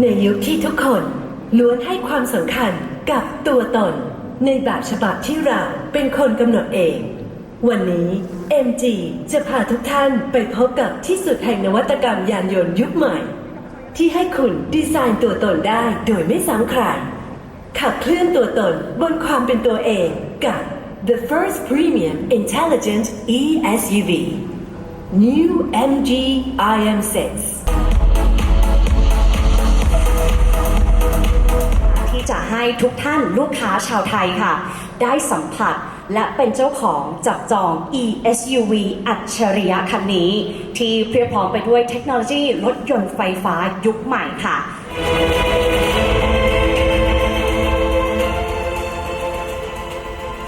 ในยุคที่ทุกคนล้วนให้ความสำคัญกับตัวตน ในแบบฉบับที่เราเป็นคนกำหนดเอง วันนี้ MG จะพาทุกท่านไปพบกับที่สุดแห่งนวัตกรรมยานยนต์ยุคใหม่ ที่ให้คุณดีไซน์ตัวตนได้โดยไม่ซ้ำใครขับเคลื่อนตัวตนบนความเป็นตัวเองกับ The First Premium Intelligent e-SUV New MG IM6 ให้ทุกท่านลูกค้าชาวไทยค่ะ ได้สัมผัสและเป็นเจ้าของจับจอง e-SUV อัจฉริยะคันนี้ ที่เพียบพร้อมไปด้วยเทคโนโลยีรถยนต์ไฟฟ้ายุคใหม่ค่ะ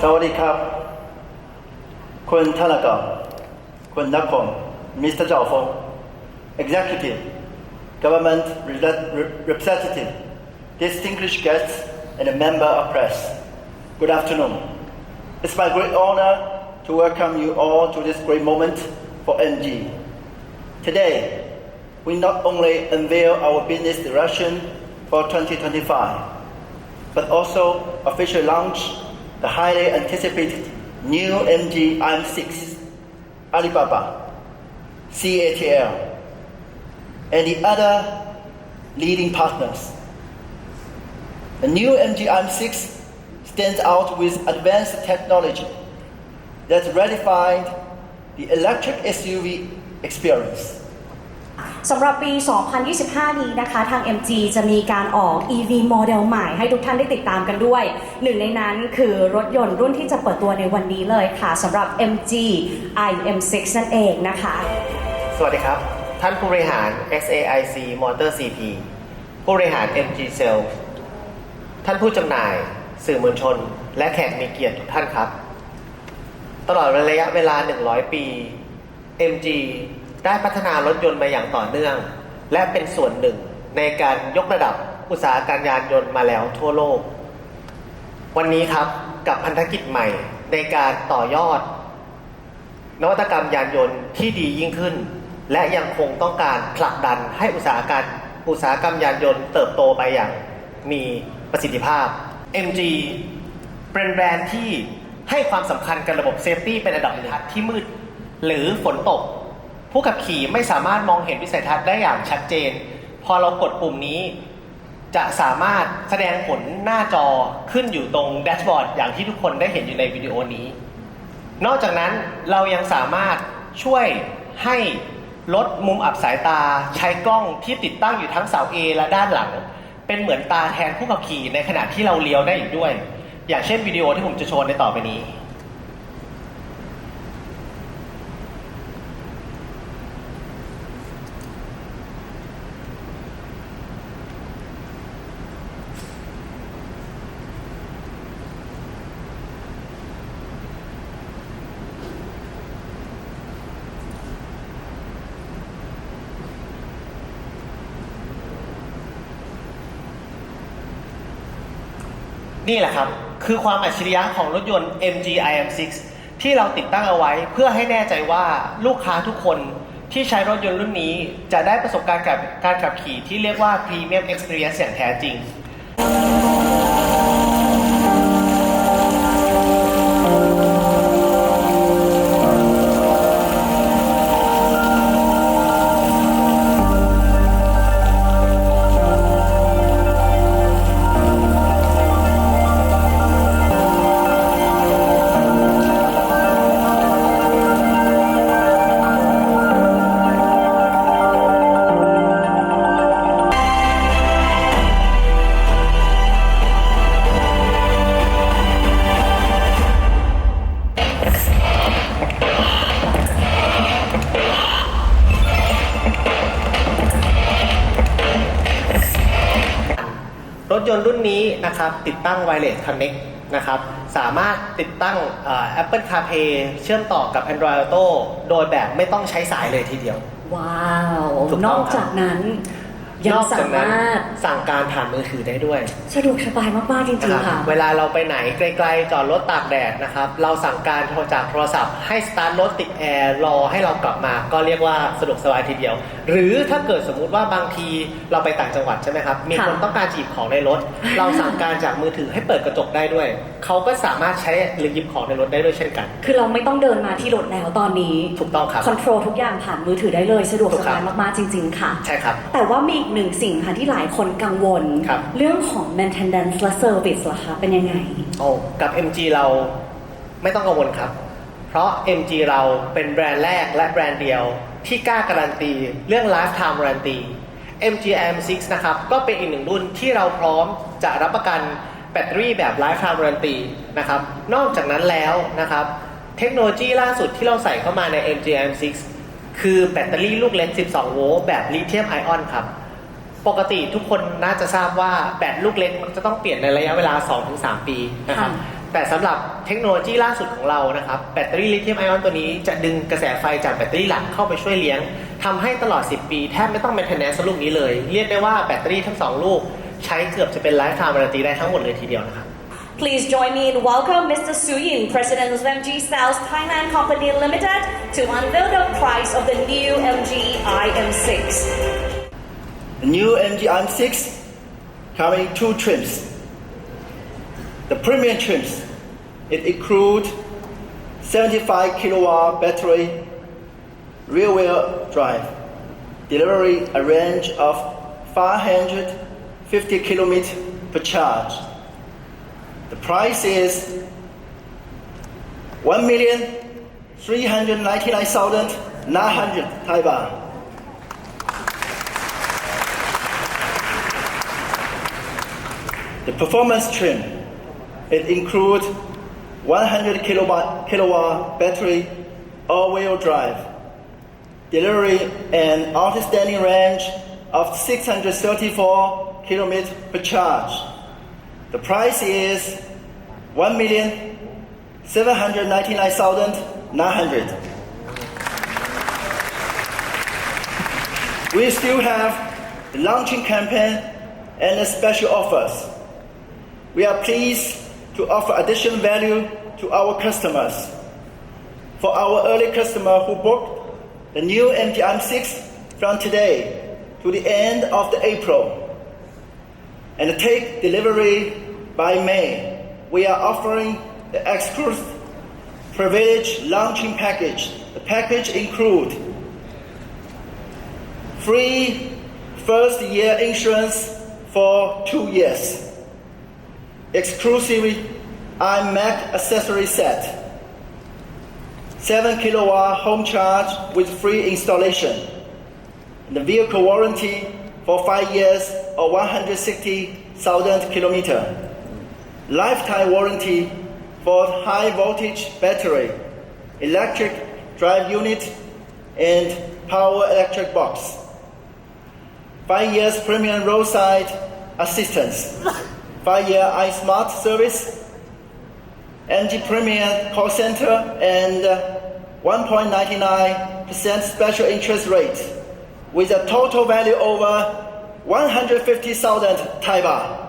สวัสดีครับ คุณธนากรคุณนักคม Mr. จอฟง Executive Government Representative Distinguished guests and a member of press. Good afternoon. It's my great honor to welcome you all to this great moment for NG Today we not only unveil our business direction for 2025 but also officially launch the highly anticipated new MG IM6 Alibaba CATL and the other leading partners. The new MG IM6 stands out with advanced technology that redefined the electric SUV experience. สำหรับปี 2025 นี้นะคะ ทาง MG จะมีการออก EV โมเดลใหม่ให้ทุกท่านได้ติดตามกันด้วย หนึ่งในนั้นคือรถยนต์รุ่นที่จะเปิดตัวในวันนี้เลยค่ะสำหรับ MG IM6 นั่นเองนะคะ สวัสดีครับ ท่านผู้บริหาร XAIC Motor CP ผู้บริหาร MG Sales ท่านผู้จำหน่าย สื่อมวลชน และแขกมีเกียรติทุกท่านครับ ตลอดระยะเวลา 100 ปี MG ได้พัฒนารถยนต์มาอย่างต่อเนื่อง และเป็นส่วนหนึ่งในการยกระดับอุตสาหการยานยนต์มาแล้วทั่วโลก วันนี้ครับกับพันธกิจใหม่ในการต่อยอด นวัตกรรมยานยนต์ที่ดียิ่งขึ้น และยังคงต้องการผลักดันให้อุตสาหการอุตสาหกรรมยานยนต์เติบโตไปอย่างมี ประสิทธิภาพ MG เป็นแบรนด์ที่ให้ความสำคัญกับระบบเซฟตี้เป็นอันดับหนึ่งที่มืด หรือฝนตก ผู้ขับขี่ไม่สามารถมองเห็นวิสัยทัศน์ได้อย่างชัดเจน พอเรากดปุ่มนี้ จะสามารถแสดงผลหน้าจอขึ้นอยู่ตรงแดชบอร์ดอย่างที่ทุกคนได้เห็นอยู่ในวิดีโอนี้ นอกจากนั้นเรายังสามารถช่วยให้ลดมุมอับสายตาใช้กล้องที่ติดตั้งอยู่ทั้งเสา A และด้านหลัง เป็นเหมือนตาแทนผู้ขับขี่ในขณะที่เราเลี้ยวได้อีกด้วย อย่างเช่นวิดีโอที่ผมจะโชว์ในต่อไปนี้ นี่แหละครับ คือความอัจฉริยะของรถยนต์ MG IM6 ที่เราติดตั้งเอาไว้เพื่อให้แน่ใจว่าลูกค้าทุกคนที่ใช้รถยนต์รุ่นนี้ จะได้ประสบการณ์กับการขับขี่ที่เรียกว่า Premium Experience อย่างแท้จริง รถยนต์รุ่นนี้นะครับติดตั้ง Wireless Connect นะครับสามารถติดตั้งเอ่อ Apple CarPlay เชื่อมต่อกับ Android Auto โดยแบบไม่ต้องใช้สายเลยทีเดียว ว้าวถูกนต้องอกจากนั้น ยังนอกจากนั้นสามารถสั่งการผ่านมือถือได้ด้วย สะดวกสบายมากๆจริงนะๆครัค่ะบเวลาเราไปไหนไกลๆจอดรถตากแดดนะครับ เราสั่งการโทรจากโทรศัพท์ให้สตาร์ทรถติดแอร์รอให้เรากลับมา ก็เรียกว่าสะดวกสบายทีเดียว หรือถ้าเกิดสมมุติว่าบางทีเราไปต่างจังหวัดใช่ไหมครับ มีคนค่ะต้องการจีบของในรถ เราสั่งการจากมือถือให้เปิดกระจกได้ด้วย เขาก็สามารถใช้หรือหยิบของในรถได้ด้วยเช่นกัน คือเราไม่ต้องเดินมาที่รถแล้วตอนนี้ ถูกต้องครับ คอนโทรลทุกอย่างผ่านมือถือได้เลย สะดวกถูสกครับบายมากๆจริง ๆ ค่ะ ใช่ครับ แต่ว่ามีอีกหนึ่งสิ่งค่ะที่หลายคนกังวล ครับ เรื่องของ maintenance และ service ล่ะคะเป็นยังไง โอ้กับ MG เราไม่ต้องกังวลครับ เพราะ MG เราเป็นแบรนด์แรกและแบรนด์เดียว ที่กล้าการันตี เรื่อง lifetime warranty MG M6 นะครับก็เป็นอีกหนึ่งรุ่นที่เราพร้อมจะรับประกันแบตเตอรี่แบบ lifetime warranty นะครับ นอกจากนั้นแล้วนะครับ เทคโนโลยีล่าสุดที่เราใส่เข้ามาใน MG M6 คือแบตเตอรี่ลูกเล็ก 12 โวลต์แบบลิเธียมไอออนครับ ปกติทุกคนน่าจะทราบว่าแบตลูกเล็กมันจะต้องเปลี่ยนในระยะเวลา 2-3 ปีนะครับค่ะแต่สำหรับเทคโนโลยีล่าสุดของเรานะครับ แบตเตอรี่ลิเธียมไอออนตัวนี้จะดึงกระแสไฟจากแบตเตอรี่หลักเข้าไปช่วยเลี้ยงทำให้ตลอด 10 ปีแทบไม่ต้อง maintenance ลูกนี้เลย เรียกได้ว่าแบตเตอรี่ทั้ง 2 ลูก ใช้เกือบจะเป็น lifetime warranty ได้ทั้งหมดเลยทีเดียวนะครับ Please join me in welcome Mr. Su Yin, President of MG Sales Thailand Company Limited, to unveil the price of the new MG IM6. The new MG M6 coming two trims. The premium trims, it include 75 kilowatt battery, rear wheel drive, delivery a range of 550 kilometers per charge. The price is 1,399,900 Thai baht. The performance trim, it includes 100 kilowatt, kilowatt battery, all-wheel drive, delivery an outstanding range of 634 kilometers per charge. The price is 1,799,900. We still have the launching campaign and the special offers. We are pleased to offer additional value to our customers. For our early customer who booked the new MTM6 from today to the end of the April and take delivery by May, we are offering the exclusive privilege launching package. The package includes free first year insurance for two years, exclusively iMac accessory set, 7 kilowatt home charge with free installation, the vehicle warranty for 5 years or 160,000 kilometer, lifetime warranty for high voltage battery, electric drive unit, and power electric box. Five years premium roadside assistance. Year iSmart service. NG Premier call center and uh, 1.99% special interest rate with a total value over 150,000 Thai baht.